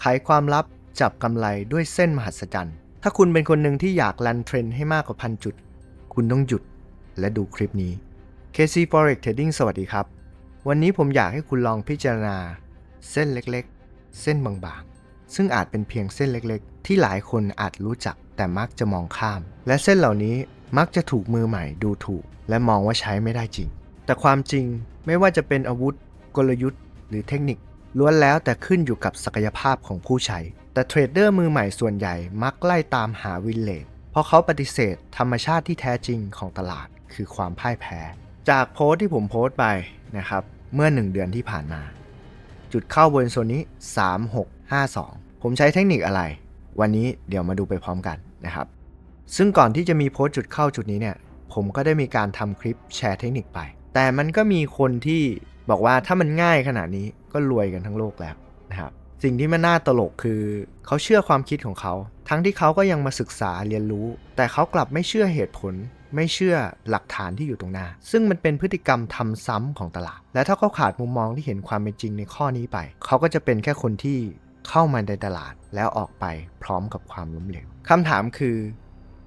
ไขความลับจับกำไรด้วยเส้นมหัศจรรย์ ถ้าคุณเป็นคนหนึ่งที่อยากรันเทรนด์ให้มากกว่าพันจุด คุณต้องหยุดและดูคลิปนี้ KC Forex Trading สวัสดีครับ วันนี้ผมอยากให้คุณลองพิจารณา เส้นเล็กๆ เส้นบางๆ ซึ่งอาจเป็นเพียงเส้นเล็กๆ ที่หลายคนอาจรู้จักแต่มักจะมองข้าม และเส้นเหล่านี้มักจะถูกมือใหม่ดูถูก และมองว่าใช้ไม่ได้จริง แต่ความจริงไม่ว่าจะเป็นอาวุธ กลยุทธ์ หรือเทคนิค ล้วนแล้วแต่ขึ้นอยู่กับศักยภาพของผู้ใช้ แต่เทรดเดอร์มือใหม่ส่วนใหญ่มักไล่ตามหาวินเลทเพราะเขาปฏิเสธธรรมชาติที่แท้จริงของตลาดคือความพ่ายแพ้ จากโพสต์ที่ผมโพสต์ไปนะครับเมื่อ 1 เดือนที่ผ่านมา จุดเข้าบนโซนนี้ 3652 ผมใช้เทคนิคอะไร วันนี้เดี๋ยวมาดูไปพร้อมกันนะครับ ซึ่งก่อนที่จะมีโพสต์จุดเข้าจุดนี้เนี่ย ผมก็ได้มีการทำคลิปแชร์เทคนิคไป แต่มันก็มีคนที่ บอกว่าถ้ามันง่ายขนาดนี้ก็รวยกันทั้งโลกแล้วนะครับสิ่งที่มันน่าตลกคือเขาเชื่อความคิดของเขา ทั้งที่เขาก็ยังมาศึกษาเรียนรู้ แต่เขากลับไม่เชื่อเหตุผล ไม่เชื่อหลักฐานที่อยู่ตรงหน้า ซึ่งมันเป็นพฤติกรรมทำซ้ำของตลาด และถ้าเขาขาดมุมมองที่เห็นความเป็นจริงในข้อนี้ไป เขาก็จะเป็นแค่คนที่เข้ามาในตลาดแล้วออกไปพร้อมกับความล้มเหลวคำถามคือ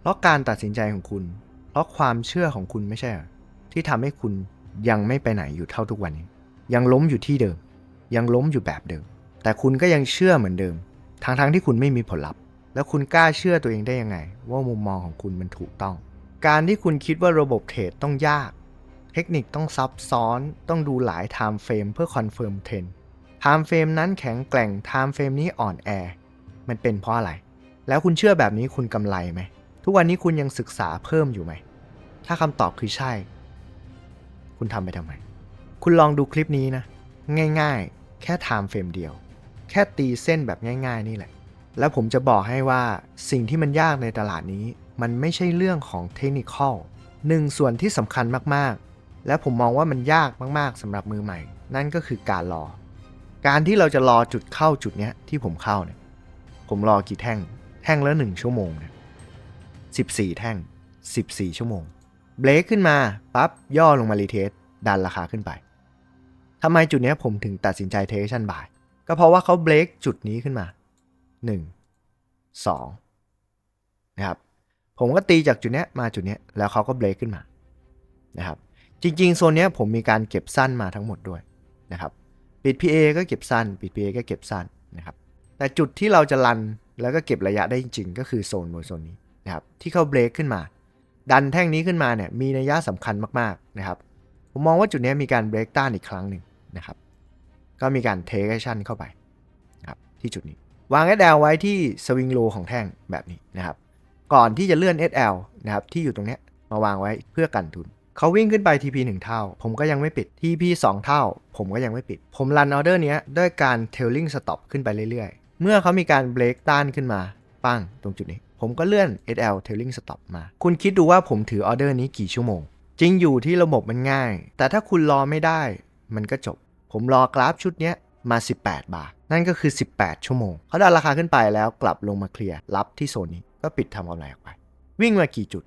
เพราะการตัดสินใจของคุณ เพราะความเชื่อของคุณไม่ใช่ ที่ทำให้คุณ ยังไม่ไปไหนอยู่เท่าทุกวันนี้ ยังล้มอยู่ที่เดิม ยังล้มอยู่แบบเดิม แต่คุณก็ยังเชื่อเหมือนเดิมทั้งๆทที่คุณไม่มีผลลัพธ์ แล้วคุณกล้าเชื่อตัวเองได้ยังไง ว่ามุมมองของคุณมันถูกต้อง การที่คุณคิดว่าระบบเทรดต้องยาก เทคนิคต้องซับซ้อนต้องดูหลายไทม์เฟรมเพื่อคอนเฟิร์มเทรนไทม์เฟรมนั้นแข็งแกร่งไทม์เฟรมนี้อ่อนแอมันเป็นเพราะอะไร แล้วคุณเชื่อแบบนี้คุณกำไรไหมทุกวันนี้คุณยังศึกษาเพิ่มอยู่ไหมถ้าคำตอบคือใช่ คุณทำไปทำไม คุณลองดูคลิปนี้นะ ง่ายๆ แค่ไทม์เฟรมเดียว แค่ตีเส้นแบบง่าย ๆ นี่แหละ แล้วผมจะบอกให้ว่าสิ่งที่มันยากในตลาดนี้ มันไม่ใช่เรื่องของเทคนิคอลหนึ่งส่วนที่สำคัญมากๆ และผมมองว่ามันยากมากๆสำหรับมือใหม่ นั่นก็คือการรอ การที่เราจะรอจุดเข้าจุดเนี้ยที่ผมเข้าเนี่ย ผมรอกี่แท่ง แท่งละหนึ่งชั่วโมงเนี่ย14แท่ง14ชั่วโมง เบรกขึ้นมาปั๊บย่อลงมารีเทสดันราคาขึ้นไปทำไมจุดนี้ผมถึงตัดสินใจเทคชั่นบายก็เพราะว่าเขาเบรกจุดนี้ขึ้นมา 1 2 นะครับ ผมก็ตีจากจุดนี้มาจุดนี้แล้วเขาก็เบรกขึ้นมานะครับ จริงๆ โซนนี้ผมมีการเก็บสั้นมาทั้งหมดด้วยนะครับปิด PA ก็เก็บสั้น ปิด PA ก็เก็บสั้นนะครับ แต่จุดที่เราจะรันแล้วก็เก็บระยะได้จริงๆ ก็คือโซนบนโซนนี้นะครับที่เขาเบรกขึ้นมา ดันแท่งนี้ขึ้นมาเนี่ยมีนัยยะสำคัญมากๆนะครับ ผมมองว่าจุดนี้มีการเบรกต้านอีกครั้งหนึ่งนะครับ ก็มีการเทคแอคชั่นเข้าไปนะครับที่จุดนี้ วาง SL ไว้ที่สวิงโลของแท่งแบบนี้นะครับ ก่อนที่จะเลื่อน SL นะครับที่อยู่ตรงนี้มาวางไว้เพื่อกันทุนเขาวิ่งขึ้นไป TP 1 เท่า ผมก็ยังไม่ปิด TP 2 เท่า ผมก็ยังไม่ปิด ผมรันออเดอร์นี้ด้วยการ tailing stop ขึ้นไปเรื่อยๆ เมื่อเขามีการเบรกต้านขึ้นมา ปั้งตรงจุดนี้ ผมก็เลื่อน SL tailing stop มา คุณคิดดูว่าผมถือออเดอร์นี้กี่ชั่วโมง จริงอยู่ที่ระบบมันง่าย แต่ถ้าคุณรอไม่ได้ มันก็จบ ผมรอกราฟชุดนี้มา 18 บาท นั่นก็คือ 18 ชั่วโมง เขาดันราคาขึ้นไปแล้วกลับลงมาเคลียร์ รับที่โซนนี้ ก็ปิดทำกำไรออกไป วิ่งมากี่จุด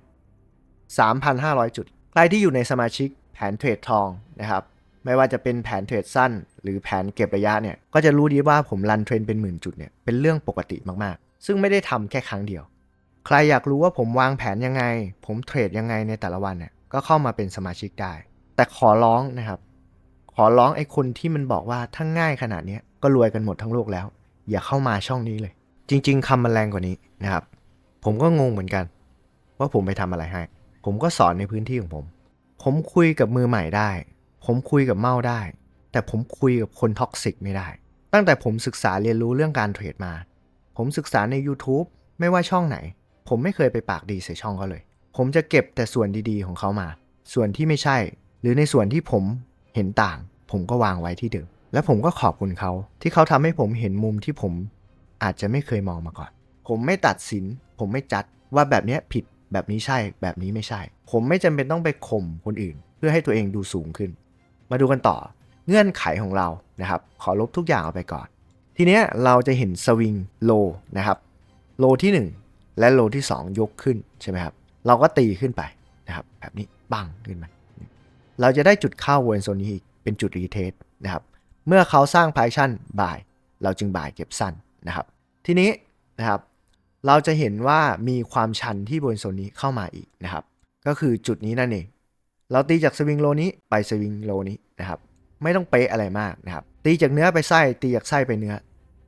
3,500 จุด ใครที่อยู่ในสมาชิกแผนเทรดทองนะครับ ไม่ว่าจะเป็นแผนเทรดสั้น หรือแผนเก็บระยะเนี่ย ก็จะรู้ดีว่าผมรันเทรนเป็นหมื่นจุดเนี่ย เป็นเรื่องปกติมากๆ ซึ่งไม่ได้ทำแค่ครั้งเดียว ใครอยากรู้ว่าผมวางแผนยังไง ผมเทรดยังไงในแต่ละวันเนี่ยก็เข้ามาเป็นสมาชิกได้ แต่ขอร้องนะครับ ขอร้องไอ้คนที่มันบอกว่าถ้าง่ายขนาดนี้ก็รวยกันหมดทั้งโลกแล้ว อย่าเข้ามาช่องนี้เลย จริง ๆคำมันแรงกว่านี้นะครับ ผมก็งงเหมือนกัน ว่าผมไปทำอะไรให้ ผมก็สอนในพื้นที่ของผม ผมคุยกับมือใหม่ได้ ผมคุยกับเมาได้ แต่ผมคุยกับคนท็อกซิกไม่ได้ ตั้งแต่ผมศึกษาเรียนรู้เรื่องการเทรดมา ผมศึกษาใน YouTube ไม่ว่าช่องไหน ผมไม่เคยไปปากดีใส่ช่องเขาเลย ผมจะเก็บแต่ส่วนดีๆของเขามา ส่วนที่ไม่ใช่ หรือในส่วนที่ผมเห็นต่าง ผมก็วางไว้ที่เดิม และผมก็ขอบคุณเขาที่เขาทำให้ผมเห็นมุมที่ผมอาจจะไม่เคยมองมาก่อน ผมไม่ตัดสิน ผมไม่จัดว่าแบบนี้ผิดแบบนี้ใช่แบบนี้ไม่ใช่ ผมไม่จำเป็นต้องไปข่มคนอื่น เพื่อให้ตัวเองดูสูงขึ้น มาดูกันต่อเงื่อนไขของเรานะครับ ขอลบทุกอย่างออกไปก่อน ทีเนี้ยเราจะเห็นสวิงโลนะครับโลที่1 และโลที่ 2 ยกขึ้นใช่ไหมครับ เราก็ตีขึ้นไปนะครับ แบบนี้บังขึ้นมาเราจะได้จุดเข้าบริเวณโซนนี้อีกเป็นจุดรีเทสนะครับ เมื่อเขาสร้างพายชั่นบ่าย เราจึงบ่ายเก็บสั้นนะครับ ทีนี้นะครับ เราจะเห็นว่ามีความชันที่บนโซนนี้เข้ามาอีกนะครับ ก็คือจุดนี้นั่นเอง เราตีจากสวิงโลนี้ไปสวิงโลนี้นะครับ ไม่ต้องเป๊ะอะไรมากนะครับ ตีจากเนื้อไปไส้ ตีจากไส้ไปเนื้อ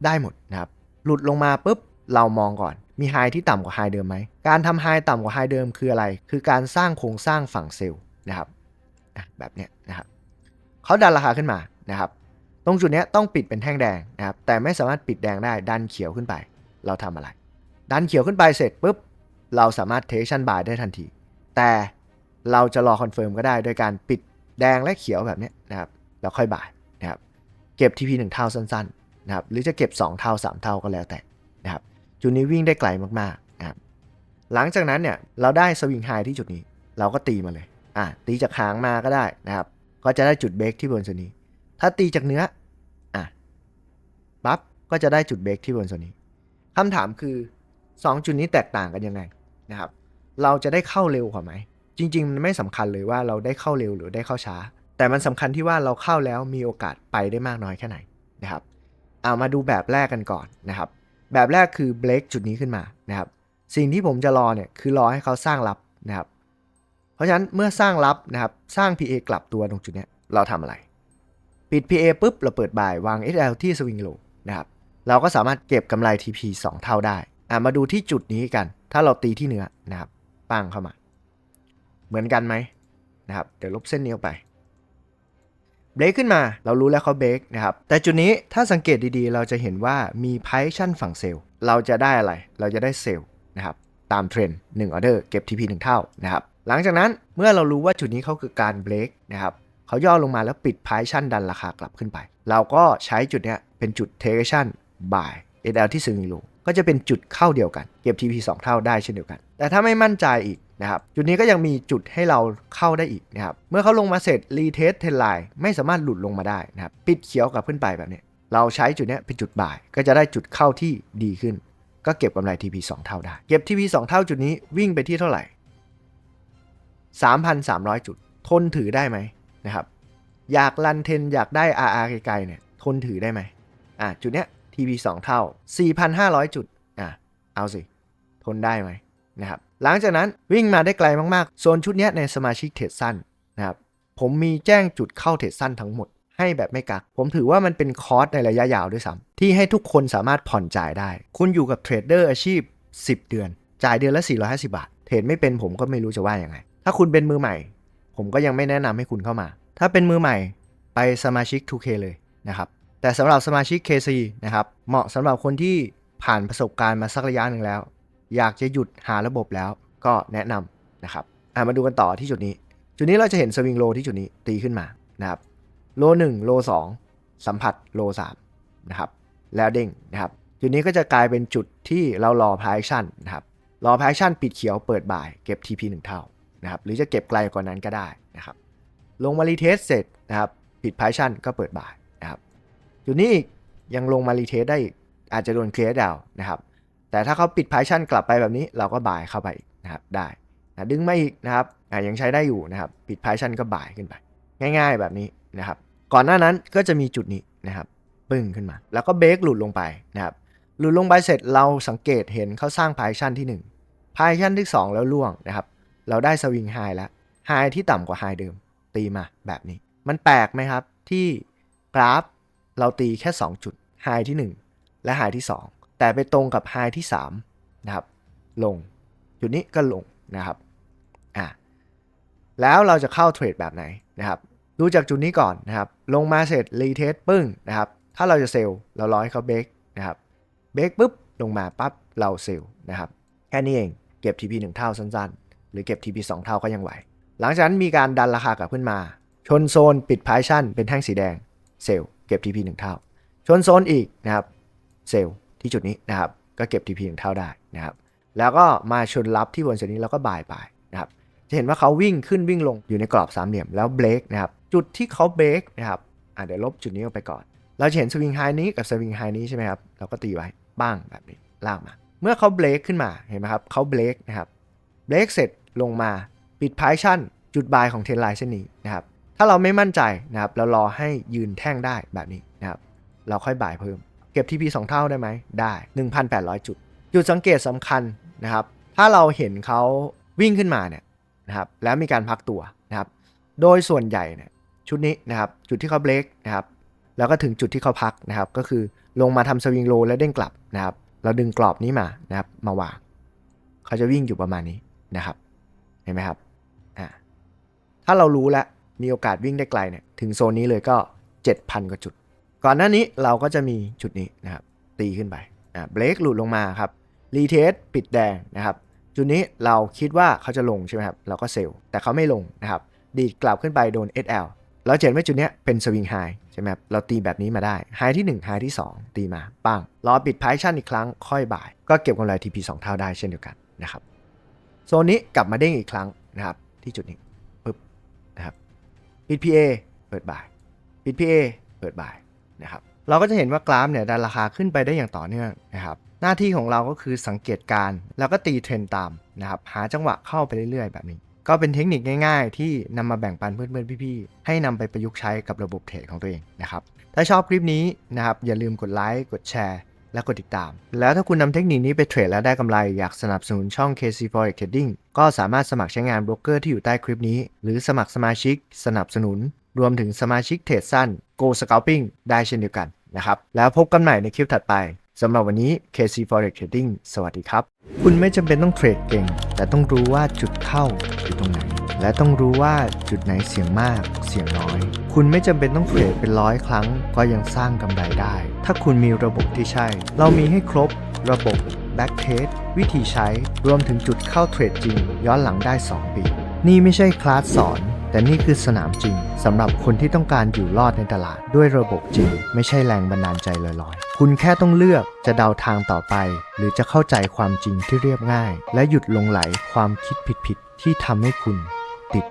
ได้หมดนะครับ หลุดลงมาปุ๊บเรามองก่อน มีไฮที่ต่ำกว่าไฮเดิมไหม การทำไฮต่ำกว่าไฮเดิมคืออะไร คือการสร้างโครงสร้างฝั่งเซลล์นะครับแบบเนี้ยนะครับเขาดันราคาขึ้นมานะครับ ตรงจุดนี้ต้องปิดเป็นแท่งแดงนะครับ แต่ไม่สามารถปิดแดงได้ ดันเขียวขึ้นไป เราทำอะไร ดันเขียวขึ้นไปเสร็จปุ๊บ เราสามารถเทชั่นบายได้ทันที แต่เราจะรอคอนเฟิร์มก็ได้ โดยการปิดแดงและเขียวแบบนี้นะครับ แล้วค่อยบายนะครับ เก็บ TP 1 เท่าสั้นๆนะครับ หรือจะเก็บ 2 เท่า 3 เท่าก็แล้วแต่ จุดนี้วิ่งได้ไกลมากๆนะครับหลังจากนั้นเนี่ยเราได้สวิงไฮที่จุดนี้ เราก็ตีมาเลยอะตีจากหางมาก็ได้นะครับ ก็จะได้จุดเบรกที่บนโซนนี้ ถ้าตีจากเนื้ออะปั๊บก็จะได้จุดเบรกที่บนโซนนี้คำถามคือ 2 จุดนี้แตกต่างกันยังไงนะครับ เราจะได้เข้าเร็วกว่าไหม จริง ๆ มันไม่สำคัญเลยว่าเราได้เข้าเร็วหรือได้เข้าช้า แต่มันสำคัญที่ว่าเราเข้าแล้วมีโอกาสไปได้มากน้อยแค่ไหนนะครับ เอามาดูแบบแรกกันก่อนนะครับ แบบแรกคือเบรกจุดนี้ขึ้นมานะครับ สิ่งที่ผมจะรอเนี่ยคือรอให้เขาสร้างรับนะครับ เพราะฉะนั้นเมื่อสร้างรับนะครับ สร้าง PA กลับตัวตรงจุดนี้เราทำอะไร ปิด PA ปุ๊บ เราเปิดบ่ายวาง SL ที่สวิงโลนะครับ เราก็สามารถเก็บกำไร TP 2 เท่าได้อะมาดูที่จุดนี้กัน ถ้าเราตีที่เนื้อนะครับปังเข้ามา เหมือนกันไหมนะครับ เดี๋ยวลบเส้นนี้ออกไป เบรกขึ้นมา เรารู้แล้วเขาเบรกนะครับ แต่จุดนี้ถ้าสังเกตดีๆ เราจะเห็นว่ามีไพชั่นฝั่งเซลล์ เราจะได้อะไร เราจะได้เซลล์นะครับ ตามเทรนด์1ออเดอร์เก็บ TP 1 เท่านะครับ หลังจากนั้นเมื่อเรารู้ว่าจุดนี้เขาคือการเบรกนะครับเขาย่อลงมาแล้วปิดไพชั่นดันราคากลับขึ้นไป เราก็ใช้จุดเนี้ยเป็นจุดเทคชั่นบ่าย SL ที่สวิงโลก็จะเป็นจุดเข้าเดียวกัน เก็บ TP 2 เท่าได้เช่นเดียวกัน แต่ถ้าไม่มั่นใจอีก นะครับจุดนี้ก็ยังมีจุดให้เราเข้าได้อีกนะครับเมื่อเขาลงมาเสร็จรีเทสเทนไลน์ไม่สามารถหลุดลงมาได้นะครับปิดเขียวกลับขึ้นไปแบบนี้ เราใช้จุดนี้เป็นจุดบ่าย ก็จะได้จุดเข้าที่ดีขึ้น ก็เก็บกำไร TP 2 เท่าได้ เก็บ TP 2 เท่าจุดนี้วิ่งไปที่เท่าไหร่ 3,300 จุด ทนถือได้ไหมนะครับอยากรันเทนอยากได้ RR ไกลๆเนี่ยทนถือได้ไหมอะจุดเนี้ย TP 2 เท่า 4,500 จุดอะเอาสิทนได้ไหมนะครับ หลังจากนั้นวิ่งมาได้ไกลมากๆ โซนชุดนี้ในสมาชิกเทรดสั้นนะครับ ผมมีแจ้งจุดเข้าเทรดสั้นทั้งหมด ให้แบบไม่กัก ผมถือว่ามันเป็นคอร์สในระยะยาวด้วยซ้ำที่ให้ทุกคนสามารถผ่อนจ่ายได้ คุณอยู่กับเทรดเดอร์อาชีพ 10 เดือน จ่ายเดือนละ 450 บาท เทรดไม่เป็นผมก็ไม่รู้จะว่ายังไง ถ้าคุณเป็นมือใหม่ ผมก็ยังไม่แนะนำให้คุณเข้ามา ถ้าเป็นมือใหม่ไปสมาชิก 2K เลยนะครับแต่สำหรับสมาชิก KC นะครับเหมาะสำหรับคนที่ผ่านประสบการณ์มาสักระยะหนึ่งแล้ว อยากจะหยุดหาระบบแล้วก็แนะนำนะครับมาดูกันต่อที่จุดนี้ จุดนี้เราจะเห็นสวิงโลที่จุดนี้ตีขึ้นมานะครับโล1โล2 สัมผัสโล3นะครับแล้วเด้งนะครับจุดนี้ก็จะกลายเป็นจุดที่เรารอพายชั่นนะครับรอพายชั่นปิดเขียวเปิดบ่ายเก็บ TP 1 เท่านะครับหรือจะเก็บไกลกว่านั้นก็ได้นะครับลงมารีเทสเสร็จนะครับปิดพายชั่นก็เปิดบ่ายนะครับจุดนี้ยังลงมารีเทสได้อาจจะโดนเคลียร์ดาวนะครับ แต่ถ้าเขาปิดพายชั่นกลับไปแบบนี้เราก็บ่ายเข้าไปอีกนะครับได้นะดึงมาอีกนะครับอะยังใช้ได้อยู่นะครับปิดพายชั่นก็บ่ายขึ้นไป ง่าย ๆ แบบนี้นะครับ ก่อนหน้านั้นก็จะมีจุดนี้นะครับปึ้งขึ้นมา แล้วก็เบรกหลุดลงไปนะครับหลุดลงไปเสร็จเราสังเกตเห็นเขาสร้างพายชั่นที่1พายชั่นที่ 2 แล้วล่วงนะครับ เราได้สวิงไฮแล้วไฮที่ต่ำกว่าไฮเดิม ตีมาแบบนี้ มันแปลกไหมครับที่กราฟเราตีแค่ 2 จุดไฮที่ 1 และไฮที่ 2 แต่ไปตรงกับไฮที่3นะครับลงจุดนี้ก็ลงนะครับอะแล้วเราจะเข้าเทรดแบบไหนนะครับดูจากจุดนี้ก่อนนะครับลงมาเสร็จรีเทสปึ้งนะครับถ้าเราจะเซลล์เรารอให้เขาเบรกนะครับเบรกปุ๊บลงมาปั๊บเราเซลล์นะครับแค่นี้เองเก็บ TP 1 เท่าสั้นๆ หรือเก็บ TP 2 เท่าก็ยังไหว หลังจากนั้นมีการดันราคากลับขึ้นมา ชนโซนปิดพายชั่นเป็นแท่งสีแดงเซลล์เก็บ TP 1 เท่า ชนโซนอีกนะครับเซลล์ ที่จุดนี้นะครับก็เก็บ TP 1เท่าได้นะครับแล้วก็มาชนรับที่บนเส้นนี้แล้วก็บ่ายไปนะครับจะเห็นว่าเขาวิ่งขึ้นวิ่งลงอยู่ในกรอบสามเหลี่ยมแล้วเบรกนะครับจุดที่เขาเบรกนะครับอะเดี๋ยวลบจุดนี้ออกไปก่อน เราจะเห็นสวิงไฮนี้กับสวิงไฮนี้ใช่ไหมครับเราก็ตีไว้บ้างแบบนี้ลากมา เมื่อเขาเบรกขึ้นมาเห็นไหมครับเขาเบรกนะครับเบรกเสร็จลงมาปิดพายชั่นจุดบายของเทนไลน์เส้นนี้นะครับถ้าเราไม่มั่นใจนะครับเรารอให้ยืนแท่งได้แบบนี้นะครับเราค่อยบ่ายเพิ่ม ก็บ TP 2 เท่าได้ไหมได้ 1,800 จุด จุดสังเกตสำคัญนะครับ ถ้าเราเห็นเขาวิ่งขึ้นมาเนี่ยนะครับแล้วมีการพักตัวนะครับโดยส่วนใหญ่เนี่ยชุดนี้นะครับจุดที่เขาเบรกนะครับแล้วก็ถึงจุดที่เขาพักนะครับก็คือลงมาทำสวิงโลแล้วเด้งกลับนะครับเราดึงกรอบนี้มานะครับมาวางเขาจะวิ่งอยู่ประมาณนี้นะครับเห็นไหมครับอ่าถ้าเรารู้แล้วมีโอกาสวิ่งได้ไกลเนี่ยถึงโซนนี้เลยก็ 7,000 กว่าจุด ก่อนหน้านี้เราก็จะมีจุดนี้นะครับ ตีขึ้นไปอ่าเบรกหลุดลงมาครับรีเทสปิดแดงนะครับ จุดนี้เราคิดว่าเขาจะลงใช่ไหมครับ เราก็เซลล์แต่เขาไม่ลงนะครับ ดีดกลับขึ้นไปโดน SL แล้วเจ็นว่าจุดนี้เป็นสวิงไฮใช่ไหมครับ เราตีแบบนี้มาได้ไฮที่1ไฮที่ 2 ตีมาปังรอปิดไพชั่นอีกครั้งค่อยบ่าย ก็เก็บกำไร TP 2 เท่าได้เช่นเดียวกันนะครับโซนนี้กลับมาเด้งอีกครั้งนะครับ ที่จุดนี้ปึ๊บนะครับปิด PA เปิดบ่ายปิด PA เปิดบ่าย นะครับเราก็จะเห็นว่ากราฟเนี่ยดันราคาขึ้นไปได้อย่างต่อเนื่องนะครับหน้าที่ของเราก็คือสังเกตการณ์แล้วก็ตีเทรนตามนะครับหาจังหวะเข้าไปเรื่อยๆ แบบนี้ ก็เป็นเทคนิคง่าย ๆ ที่นำมาแบ่งปันเพื่อนๆพี่ๆให้นำไปประยุกต์ใช้กับระบบเทรดของตัวเองนะครับถ้าชอบคลิปนี้นะครับอย่าลืมกดไลค์กดแชร์และกดติดตาม แล้วถ้าคุณนำเทคนิคนี้ไปเทรดแล้วได้กำไรอยากสนับสนุนช่อง KC Forex Trading ก็สามารถสมัครใช้งานโบรกเกอร์ที่อยู่ใต้คลิปนี้ หรือสมัครสมาชิก สนับสนุน รวมถึงสมาชิกเทรดสั้น Go Scalping ได้เช่นเดียวกันนะครับ แล้วพบกันใหม่ในคลิปถัดไปสำหรับวันนี้ KC Forex Trading สวัสดีครับ คุณไม่จำเป็นต้องเทรดเก่ง แต่ต้องรู้ว่าจุดเข้าอยู่ตรงไหน และต้องรู้ว่าจุดไหนเสี่ยงมากเสี่ยงน้อย คุณไม่จำเป็นต้องเทรดเป็นร้อยครั้ง ก็ยังสร้างกำไรได้ ถ้าคุณมีระบบที่ใช่ เรามีให้ครบระบบ Back t e s t วิธีใช้รวมถึงจุดเข้าเทรดจริง ย้อนหลังได้ 2 ปี นี่ไม่ใช่คลาสสอน แต่นี่คือสนามจริงสำหรับคนที่ต้องการอยู่รอดในตลาดด้วยระบบจริง ไม่ใช่แรงบันดาลใจลอยๆ คุณแค่ต้องเลือกจะเดาทางต่อไป หรือจะเข้าใจความจริงที่เรียบง่าย และหยุดลงไหลความคิดผิดๆที่ทำให้คุณติด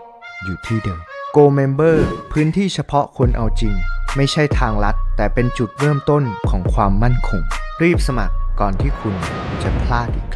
อยู่ที่เดิม Go Member พื้นที่เฉพาะคนเอาจริง ไม่ใช่ทางลัด แต่เป็นจุดเริ่มต้นของความมั่นคง รีบสมัครก่อนที่คุณจะพลาดอีก